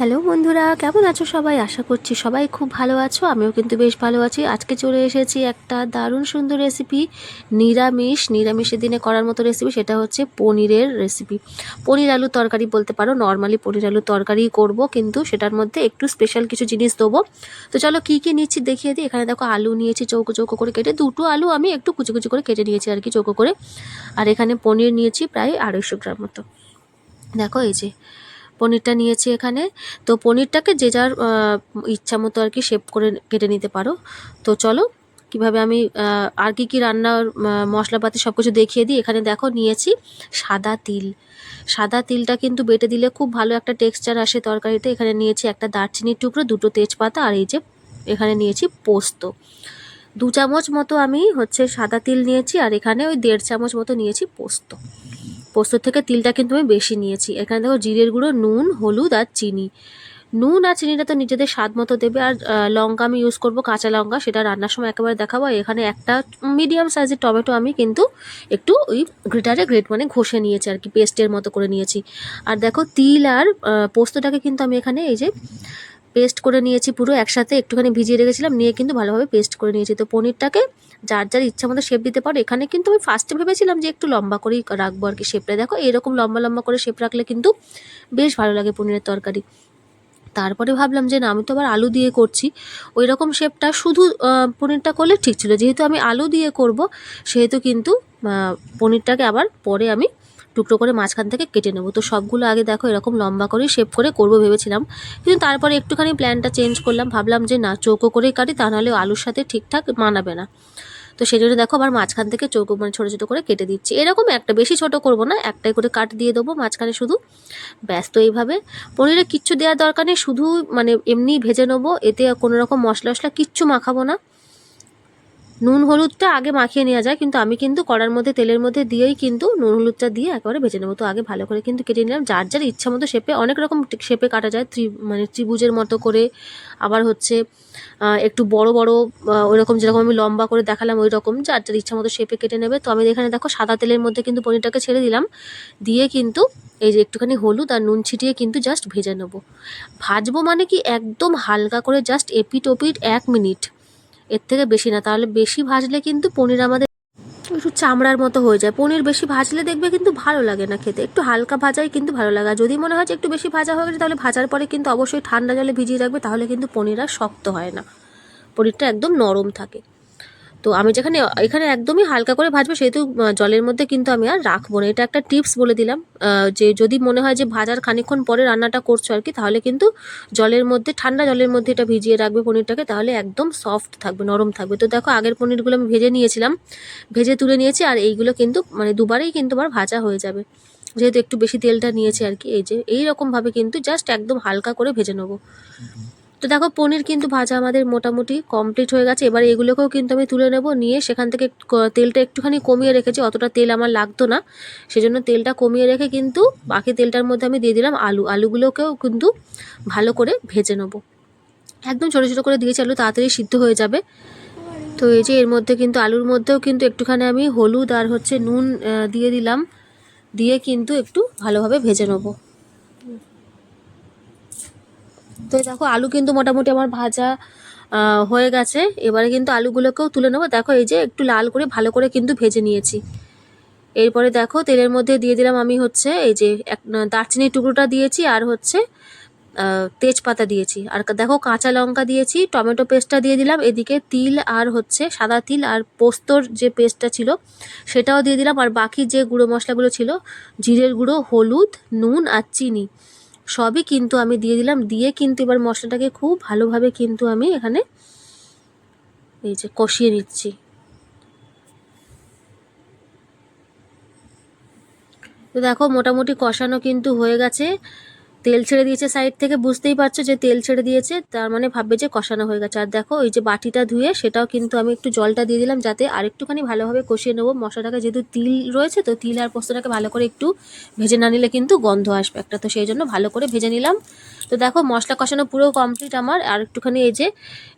Hello বন্ধুরা, কেমন আছো সবাই? আশা করছি সবাই খুব ভালো আছো, আমিও কিন্তু বেশ ভালো আছি। আজকে চলে এসেছি একটা দারুণ সুন্দর রেসিপি নিরামিষ, নিরামিষের দিনে করার মতো রেসিপি সেটা হচ্ছে পনিরের রেসিপি পনির আলু তরকারি বলতে পারো নর্মালি পনির আলু তরকারি করব, কিন্তু সেটার মধ্যে একটু স্পেশাল কিছু জিনিস দেবো। তো চলো কী কী নিচ্ছি দেখিয়ে দিই, এখানে দেখো আলু নিয়েছি চৌকো চৌকো করে কেটে, দুটো আলু আমি একটু কুচি কুচি করে কেটে নিয়েছি আর কি চৌকো করে। আর এখানে পনির নিয়েছি প্রায় আড়াইশো গ্রাম মতো। দেখো এই যে পনিরটা নিয়েছি এখানে। তো পনিরটাকে যে যার ইচ্ছা মতো আর কি শেপ করে কেটে নিতে পারো। তো চলো, কীভাবে আমি আর কি কী রান্নার মশলাপাতি সব কিছু দেখিয়ে দিই। এখানে দেখো নিয়েছি সাদা তিল। সাদা তিলটা কিন্তু বেটে দিলে খুব ভালো একটা টেক্সচার আসে তরকারিতে। এখানে নিয়েছি একটা দারচিনির টুকরো, দুটো তেজপাতা, আর এই যে এখানে নিয়েছি পোস্ত। দু চামচ মতো আমি হচ্ছে সাদা তিল নিয়েছি, আর এখানে ওই দেড় চামচ মতো নিয়েছি পোস্ত। পোস্ত থেকে তিলটা কিন্তু আমি বেশি নিয়েছি। এখানে দেখো জিরের গুঁড়ো, নুন, হলুদ আর চিনি। নুন আর চিনিটা তো নিজেদের স্বাদ মতো দেবে। আর লঙ্কা আমি ইউজ করব কাঁচা লঙ্কা, সেটা রান্নার সময় একেবারে দেখাবো। এখানে একটা মিডিয়াম সাইজের টমেটো আমি কিন্তু একটু ওই গ্রেটারে গ্রেট মানে ঘষে নিয়েছি আর কি পেস্টের মতো করে নিয়েছি। আর দেখো তিল আর পোস্তটাকে কিন্তু আমি এখানে এই যে পেস্ট করে নিয়েছি পুরো, একসাথে একটুখানি ভিজিয়ে রেখেছিলাম, নিয়ে কিন্তু ভালোভাবে পেস্ট করে নিয়েছি। তো পনিরটাকে যার যার ইচ্ছা মতো শেপ দিতে পারো। এখানে কিন্তু আমি ফার্স্টে ভেবেছিলাম যে একটু লম্বা করেই রাখব আর কি শেপটা দেখো, এরকম লম্বা লম্বা করে শেপ রাখলে কিন্তু বেশ ভালো লাগে পনিরের তরকারি। তারপরে ভাবলাম যে না, আমি তো আবার আলু দিয়ে করছি। ওই রকম শেপটা শুধু পনিরটা করলে ঠিক ছিল। যেহেতু আমি আলু দিয়ে করব, সেহেতু কিন্তু পনিরটাকে আবার পরে আমি টুকরো করে মাঝখান থেকে কেটে নেব। তো সবগুলো আগে দেখো এরকম লম্বা করে শেপ করে করব ভেবেছিলাম। কিন্তু তারপরে একটুখানি প্ল্যানটা চেঞ্জ করলাম। ভাবলাম যে না, চৌকো করেই কাটি, তা নাহলে আলুর সাথে ঠিকঠাক মানাবে না। তো সেই জন্য দেখো আবার মাঝখান থেকে চৌকো মানে ছোটো ছোটো করে কেটে দিচ্ছি। এরকম একটা, বেশি ছোট করব না, একটাই করে কাট দিয়ে দেবো মাঝখানে শুধু। ব্যাস, তো এইভাবে। পনিরে কিচ্ছু দেওয়ার দরকার নেই, শুধু মানে এমনি ভেজে নেব। এতে কোনো রকম মশলা টশলা কিচ্ছু মাখাবো না। নুন হলুদটা আগে মাখিয়ে নেওয়া যায়, কিন্তু আমি কিন্তু কড়ার মধ্যে, তেলের মধ্যে দিয়েই কিন্তু নুন হলুদটা দিয়ে একেবারে ভেজে নেব। তো আগে ভালো করে কিন্তু কেটে নিলাম। যার যার ইচ্ছা মতো শেপে, অনেক রকম শেপে কাটা যায়। ত্রি মানে ত্রিভুজের মতো করে। আবার হচ্ছে একটু বড় বড় ওই রকম যেরকম আমি লম্বা করে দেখালাম ওই রকম। যার যার ইচ্ছা মতো শেপে কেটে নেবে। তো আমি এখানে দেখো সাদা তেলের মধ্যে কিন্তু পনিরটাকে ছেড়ে দিলাম। দিয়ে কিন্তু এই যে একটুখানি হলুদ আর নুন ছিটিয়ে কিন্তু জাস্ট ভেজে নেব। ভাজবো মানে কি একদম হালকা করে জাস্ট এপিট ওপিট এক মিনিট। এর থেকে বেশি না। তাহলে বেশি ভাজলে কিন্তু পনির আমাদের একটু চামড়ার মতো হয়ে যায়। পনির বেশি ভাজলে দেখবে কিন্তু ভালো লাগে না খেতে। একটু হালকা ভাজাই কিন্তু ভালো লাগে। যদি মনে হয় যে একটু বেশি ভাজা হয়ে গেছে, তাহলে ভাজার পরে কিন্তু অবশ্যই ঠান্ডা জলে ভিজিয়ে রাখবে, তাহলে কিন্তু পনির আর শক্ত হয় না। পনিরটা একদম নরম থাকে। তো আমি যেখানে, এখানে একদমই হালকা করে ভাজবো, সেহেতু জলের মধ্যে কিন্তু আমি আর রাখব না। এটা একটা টিপস বলে দিলাম যে যদি মনে হয় যে ভাজার খানিকক্ষণ পরে রান্নাটা করছ আর কি, তাহলে কিন্তু জলের মধ্যে, ঠান্ডা জলের মধ্যে এটা ভিজিয়ে রাখবে পনিরটাকে, তাহলে একদম সফট থাকবে, নরম থাকবে। তো দেখো, আগের পনিরগুলো আমি ভেজে নিয়েছিলাম, ভেজে তুলে নিয়েছি, আর এইগুলো কিন্তু মানে দুবারেই কিন্তু আমার ভাজা হয়ে যাবে। যেহেতু একটু বেশি তেলটা নিয়েছি আর কি, এই যে এই রকমভাবে কিন্তু জাস্ট একদম হালকা করে ভেজে নেব। তো দেখো পনির কিন্তু ভাজা আমাদের মোটামুটি কমপ্লিট হয়ে গেছে। এবার এগুলোকেও কিন্তু আমি তুলে নেব, নিয়ে সেখান থেকে তেলটা একটুখানি কমিয়ে রেখেছি। অতটা তেল আমার লাগতো না, সেজন্য তেলটা কমিয়ে রেখে কিন্তু বাকি তেলটার মধ্যে আমি দিয়ে দিলাম আলু। আলুগুলোকেও কিন্তু ভালো করে ভেজে নেব। একদম ছোটো ছোটো করে দিয়েছি, আলু তাড়াতাড়ি সিদ্ধ হয়ে যাবে। তো এই যে এর মধ্যে কিন্তু, আলুর মধ্যেও কিন্তু একটুখানি আমি হলুদ আর হচ্ছে নুন দিয়ে দিলাম। দিয়ে কিন্তু একটু ভালোভাবে ভেজে নেব। তো দেখো, আলু কিন্তু মোটামুটি আমার ভাজা হয়ে গেছে। এবারে কিন্তু আলুগুলোকেও তুলে নেব। দেখো, এই যে একটু লাল করে ভালো করে কিন্তু ভেজে নিয়েছি। এরপরে দেখো, তেলের মধ্যে দিয়ে দিলাম আমি হচ্ছে এই যে এক দারচিনির টুকরোটা দিয়েছি আর হচ্ছে তেজপাতা দিয়েছি। আর দেখো, কাঁচা লঙ্কা দিয়েছি, টমেটো পেস্টটা দিয়ে দিলাম। এদিকে তিল আর হচ্ছে সাদা তিল আর পোস্তর যে পেস্টটা ছিল, সেটাও দিয়ে দিলাম। আর বাকি যে গুঁড়ো মশলাগুলো ছিল, জিরের গুঁড়ো, হলুদ, নুন আর চিনি। সবই কিন্তু আমি দিয়ে দিলাম। দিয়ে কিন্তু এবার মশলাটাকে খুব ভালোভাবে কিন্তু আমি এখানে এই যে কষিয়ে নিচ্ছি। তো দেখো মোটামুটি কষানো কিন্তু হয়ে গেছে। তেল ছেড়ে দিয়েছে সাইড থেকে, বুঝতেই পারছ যে তেল ছেড়ে দিয়েছে, তার মানে ভাববে যে কষানো হয়ে গেছে। আর দেখো ওই যে বাটিটা ধুয়ে, সেটাও কিন্তু আমি একটু জলটা দিয়ে দিলাম যাতে আরেকটুখানি ভালোভাবে কষিয়ে নেব। মশলাটাকে যেহেতু তিল রয়েছে, তো তিল আর পোস্তটাকে ভালো করে একটু ভেজে না নিলে কিন্তু গন্ধ আসবে একটা। তো সেই জন্য ভালো করে ভেজে নিলাম। তো দেখো, মশলা কষানো পুরো কমপ্লিট আমার। আর একটুখানি এই যে,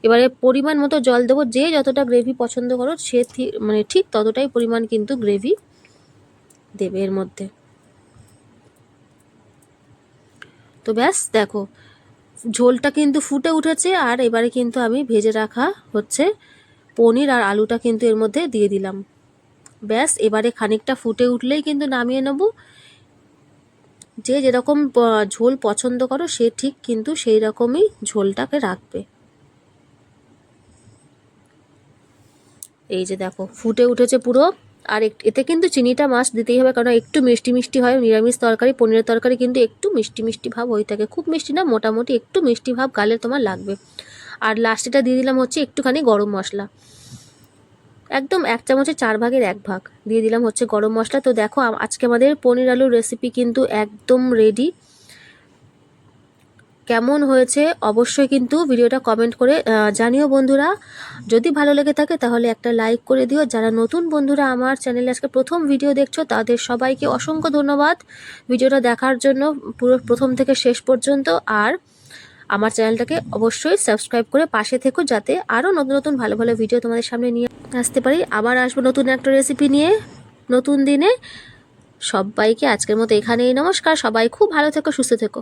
এবারে পরিমাণ মতো জল দেবো, যে যতটা গ্রেভি পছন্দ করো, সে মানে ঠিক ততটাই পরিমাণ কিন্তু গ্রেভি দেবে এর মধ্যে। তো ব্যাস, দেখো। ঝোলটা কিন্তু ফুটে উঠেছে আর এবারে কিন্তু আমি ভেজে রাখা হচ্ছে পনির আর আলুটা কিন্তু এর মধ্যে দিয়ে দিলাম। ব্যাস, এবারে খানিকটা ফুটে উঠলেই কিন্তু নামিয়ে নেব। যে যেরকম ঝোল পছন্দ করো, সে ঠিক কিন্তু সেই রকমই ঝোলটাকে রাখবে। এই যে দেখো, ফুটে উঠেছে পুরো। আর এতে কিন্তু চিনিটা মাছ দিতেই হবে, কারণ একটু মিষ্টি মিষ্টি হয়, নিরামিষ তরকারি, পনিরের তরকারি কিন্তু একটু মিষ্টি মিষ্টি ভাব হয়ে থাকে। খুব মিষ্টি না, মোটামুটি একটু মিষ্টি ভাব গালে তোমার লাগবে। আর লাস্টেটা দিয়ে দিলাম হচ্ছে একটুখানি গরম মশলা। একদম এক চামচের চার ভাগের এক ভাগ দিয়ে দিলাম হচ্ছে গরম মশলা। তো দেখো আজকে আমাদের পনির আলুর রেসিপি কিন্তু একদম রেডি কেমন হয়েছে, অবশ্যই কিন্তু ভিডিওটা কমেন্ট করে জানিও বন্ধুরা। যদি ভালো লেগে থাকে তাহলে একটা লাইক করে দিও। যারা নতুন বন্ধুরা আমার চ্যানেলে আজকে প্রথম ভিডিও দেখছ, তাদের সবাইকে অসংখ্য ধন্যবাদ। ভিডিওটা দেখার জন্য পুরো প্রথম থেকে শেষ পর্যন্ত। আর আমার চ্যানেলটাকে অবশ্যই সাবস্ক্রাইব করে পাশে থেকো, যাতে আরও নতুন নতুন ভালো ভালো ভিডিও তোমাদের সামনে নিয়ে আসতে পারি। আবার আসব নতুন একটা রেসিপি নিয়ে নতুন দিনে। সবাইকে আজকের মতো এখানেই নমস্কার। সবাই খুব ভালো থেকো, সুস্থ থেকো।